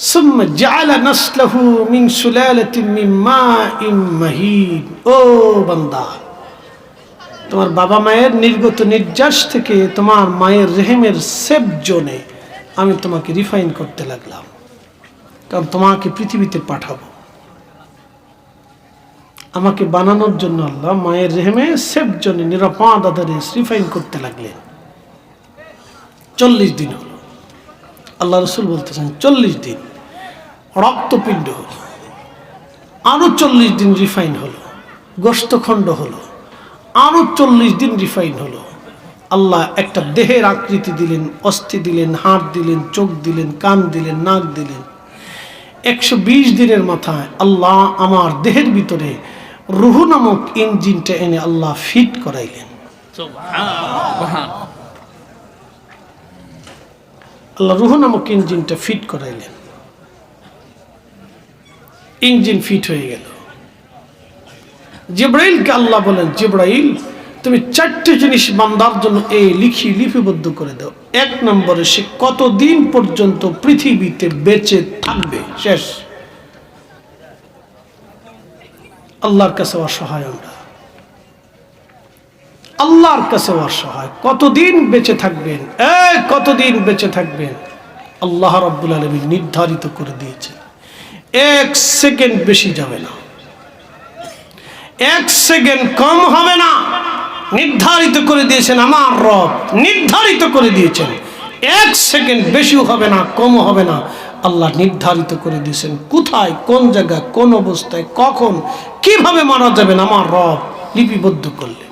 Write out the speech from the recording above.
ثم جعل نسله من سلالة من ماء مهين ও বান্দা তোমার বাবা মায়ের নির্গত নির্যাস থেকে তোমার মায়ের রেহেমের সেফ জোনে আমি তোমাকে রিফাইন করতে লাগলাম কারণ তোমাকে পৃথিবীতে পাঠাবো আমাকে বানানোর জন্য আল্লাহ মায়ের রেহেমে সেফ জোনে নিরাপদ আধারে রিফাইন করতে লাগলেন চল্লিশ দিন হলো আল্লাহ রসুল বলতেছেন চল্লিশ দিন রক্তপিণ্ড। হলো আরও চল্লিশ দিন রিফাইন হলো। গোস্তখণ্ড হলো। আরও চল্লিশ দিন রিফাইন হলো। আল্লাহ একটা দেহের আকৃতি দিলেন অস্থি দিলেন হাত দিলেন চোখ দিলেন কান দিলেন নাক দিলেন। একশো বিশ দিনের মাথায় আল্লাহ আমার দেহের ভিতরে রুহু নামক ইঞ্জিনটা এনে আল্লাহ ফিট করাইলেন। আল্লাহ রুহু নামক ইঞ্জিনটা ফিট করাইলেন। ইঞ্জিন ফিট হয়ে গেল। জিব্রাইলকে আল্লাহ বলেন, জিব্রাইল, তুমি চারটে জিনিস বান্দার জন্য এই লিখি, লিপিবদ্ধ করে দাও। এক নম্বরে, সে কতদিন পর্যন্ত পৃথিবীতে বেঁচে থাকবে? শেষ। আল্লাহর কাছে অসহায় আমরা। আল্লাহর কাছে অসহায় কতদিন বেঁচে থাকবেন? এ কতদিন বেঁচে থাকবেন? আল্লাহ রব্বুল আলমী নির্ধারিত করে দিয়েছে এক সেকেন্ড বেশি যাবে না। এক সেকেন্ড কম হবে না। নির্ধারিত করে দিয়েছেন আমার রব, নির্ধারিত করে দিয়েছেন। এক সেকেন্ড বেশিও হবে না, কমও হবে না। আল্লাহ নির্ধারিত করে দিয়েছেন কোথায়, কোন জায়গায়, কোন অবস্থায়, কখন, কীভাবে মারা যাবেন আমার রব লিপিবদ্ধ করলে।